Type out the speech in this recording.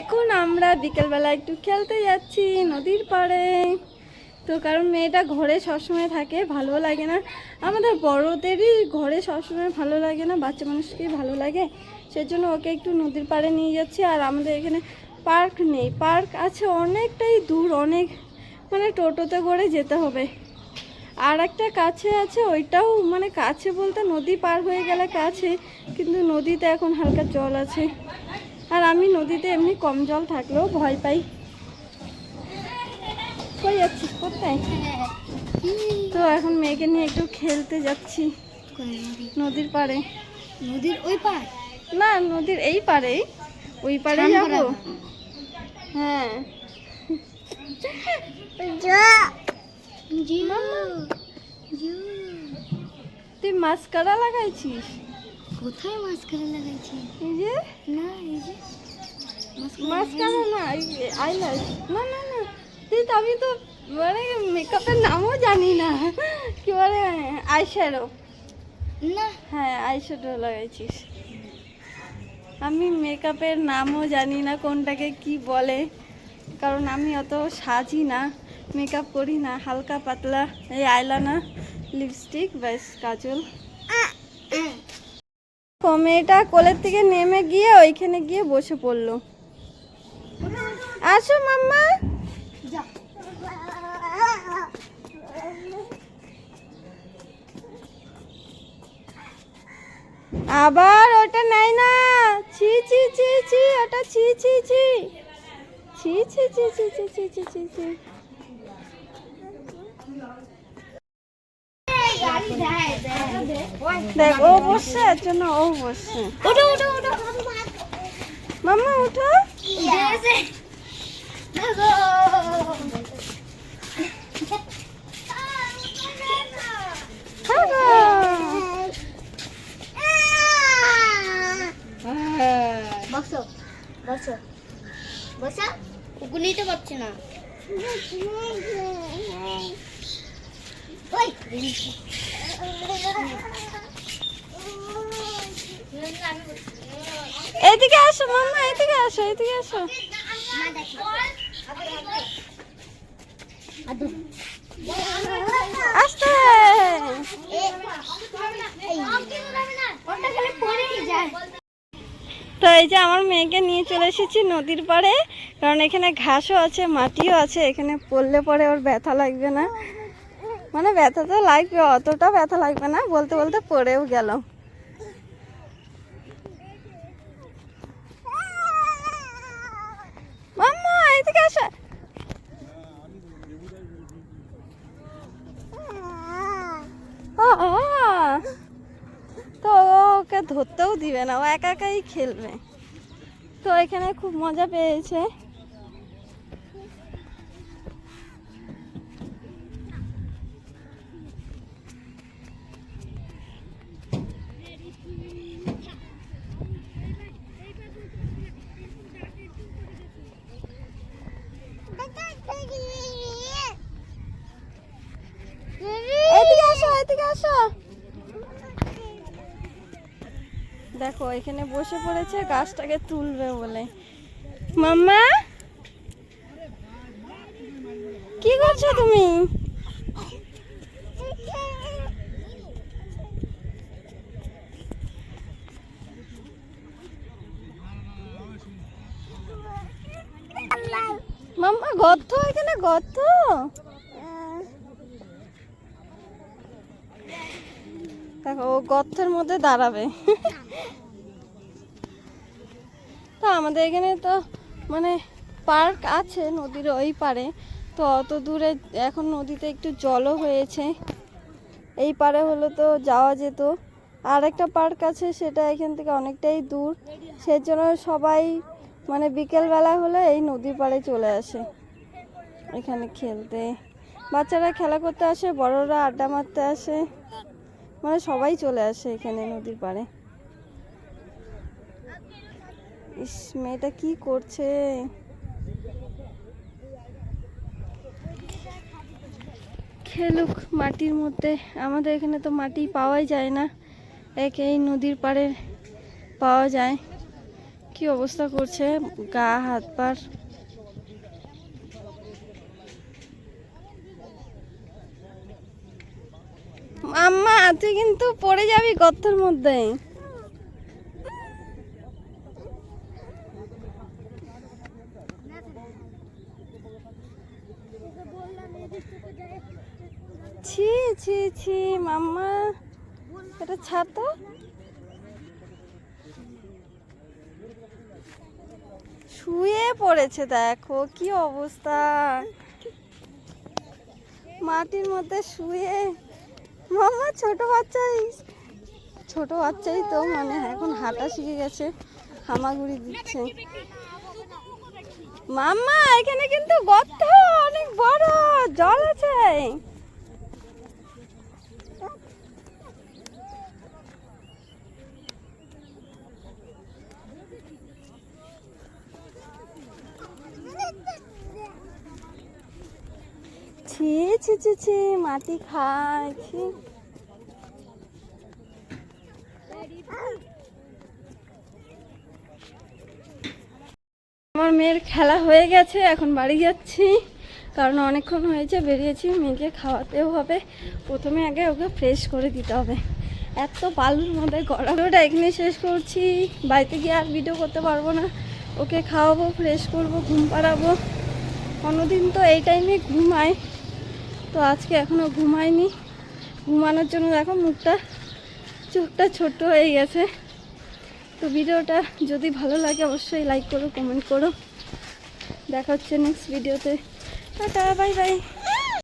এখন আমরা বিকেলবেলা একটু খেলতে যাচ্ছি নদীর পাড়ে। তো কারণ মেয়েটা ঘরে সবসময় থাকে, ভালো লাগে না। আমাদের বড়দেরই ঘরে সবসময় ভালো লাগে না, বাচ্চা মানুষকেই ভালো লাগে। সেজন্য ওকে একটু নদীর পাড়ে নিয়ে যাচ্ছি। আর আমাদের এখানে পার্ক নেই। পার্ক আছে অনেকটাই দূর, অনেক মানে টোটোতে করে যেতে হবে। আর একটা কাছে আছে, ওইটাও মানে কাছে বলতে নদী পার হয়ে গেলে কাছে, কিন্তু নদীতে এখন হালকা জল আছে। আর আমি নদীতে এমনি কম জল থাকলেও ভয় পাই। কই যাচ্ছিস? কোথায়? তো এখন মেয়েকে নিয়ে একটু খেলতে যাচ্ছি নদীর পাড়ে। নদীর ওই পার না নদীর এই পাড়েই ওই পাড়ে স্নান যাব। হ্যাঁ। তুই মাস্কারা লাগাইছিস? কোথায় মাস্কারা লাগাইছি? এই যে? না এই যে। মাস্কারা না আইলাস না না না। তুই তো আমি তো মানে মেকআপের নামও জানি না। কি বলে আইশ্যাডো না। হ্যাঁ আইশ্যাডো লাগাইছিস। আমি মেকআপের নামও জানি না কোনটাকে কি বলে। কারণ আমি অত সাজি না মেকআপ করি না হালকা পাতলা এই আইলানা লিপস্টিক ব্যাস কাজল। মেয়েটা কোলের থেকে নেমে গিয়ে ওইখানে গিয়ে বসে পড়ল আসো মাম্মা আবার ওটা নাই না ছি ছি ছি ছি ওটা ছি ছি ছি ছি ছি ছি ছি ছি ছি ছি ছি ছি দেখ ও বসছে এর জন্য ও বসছে। ওঠো ওঠো ওঠো। মাম্মা উঠো বসো বসো। বসো কুকুর নিতে পারছে না। এদিকে আসো, মাম্মা, এদিকে আসো এদিকে আসো। আসতে। তো এই যে আমার মেয়েকে নিয়ে চলে এসেছি নদীর পাড়ে, কারণ এখানে ঘাসও আছে, মাটিও আছে, এখানে পড়লে পরে ওর ব্যথা লাগবে না। মানে ব্যথা তো লাগবে, অতটা ব্যথা লাগবে না, বলতে বলতে পড়েও গেল। মাম্মা। তো ওকে ধরতেও দিবে না, ও একা একাই খেলবে। তো এখানে খুব মজা পেয়েছে। দেখো, এখানে বসে পড়েছে, গাছটাকে তুলবে বলে। মাম্মা? কি করছ তুমি? মাম্মা, গর্ত, এখানে গর্ত? দেখো, ও গর্তের মধ্যে দাঁড়াবে। তো আমাদের এখানে তো মানে পার্ক আছে নদীর ওই পারে তো অত দূরে এখন নদীতে একটু জলও হয়েছে। এই পারে হলো তো যাওয়া যেত। আর একটা পার্ক আছে, সেটা এখান থেকে অনেকটাই দূর। সেজন্য সবাই মানে বিকেলবেলা হলে এই নদীর পাড়ে চলে আসে। এখানে খেলতে। বাচ্চারা খেলা করতে আসে, বড়রা আড্ডা মারতে আসে। মানে সবাই চলে আসে এখানে নদীর পাড়ে। ইস, মেয়েটা কি করছে? খেলুক মাটির মধ্যে। আমাদের এখানে তো মাটি পাওয়াই যায় না। এক এই নদীর পাড়ে পাওয়া যায়। কি অবস্থা করছে? গা, হাত, পার আম্মা, তুই কিন্তু পড়ে যাবি গর্তের মধ্যে। ছি ছি ছি, মাম্মা। এটা ছাড় শুয়ে পড়েছে, দেখো কি অবস্থা। মাটির মধ্যে শুয়ে মাম্মা ছোট বাচ্চাই। ছোট বাচ্চাই তো মানে এখন হাঁটা শিখে গেছে, হামাগুড়ি দিচ্ছে। মামা এখানে কিন্তু গর্ত, অনেক বড়, জল আছে। ছি ছি ছি মাটি খায় আমার মেয়ের খেলা হয়ে গেছে, এখন বাড়ি যাচ্ছি। কারণ অনেকক্ষণ হয়েছে, বেরিয়েছি, মেয়েকে খাওয়াতেও হবে। প্রথমে আগে ওকে ফ্রেশ করে দিতে হবে। এত বালুর মধ্যে গড়ানোটা এখানে শেষ করছি। বাড়িতে গিয়ে আর ভিডিও করতে পারব না। ওকে খাওয়াবো ফ্রেশ করব, ঘুম পাড়াবো। অন্যদিন তো এই টাইমে ঘুমায় তো আজকে এখনও ঘুমাইনি। ঘুমানোর জন্য দেখো মুখটা, চোখটা ছোট হয়ে গেছে। তো ভিডিওটা যদি ভালো লাগে অবশ্যই লাইক করো কমেন্ট করো। দেখা হচ্ছে নেক্সট ভিডিওতে টাটা বাই বাই